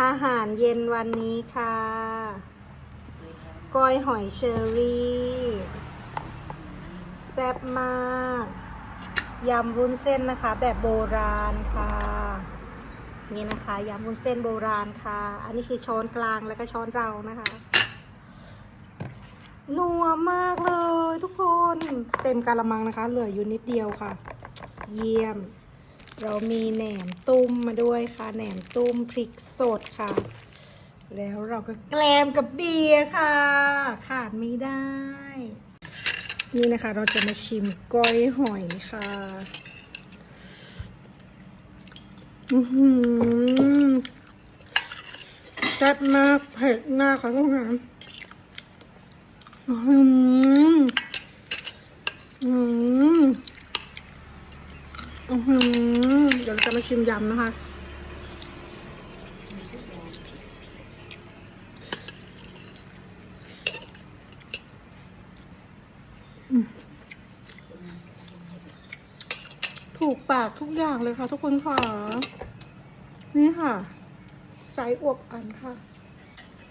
อาหารเย็นวันนี้ค่ะ ก้อยหอยเชอรี่ แซ่บมาก ยำวุ้นเส้นนะคะ แบบโบราณค่ะ นี่นะคะยำวุ้นเส้นโบราณค่ะ อันนี้คือช้อนกลางแล้วก็ช้อนเรานะคะ นัวมากเลยทุกคน เต็มกะละมังนะคะ เหลืออยู่นิดเดียวค่ะ เยี่ยม เรามีแหนมตุ้มมาด้วยค่ะ แหนมตุ้มพริกสดค่ะ แล้วเราก็แกล้มกับเบียร์ค่ะ ขาดไม่ได้ นี่นะคะเราจะมาชิมก้อยหอยค่ะอือหือแซ่บมากเผ็ดมากค่ะทุกคนอืมอืม อืมเดี๋ยวเราจะมาชิมยำนะคะ ถูกปากทุกอย่างเลยค่ะทุกคนค่ะ นี่ค่ะไซส์อวบอันค่ะ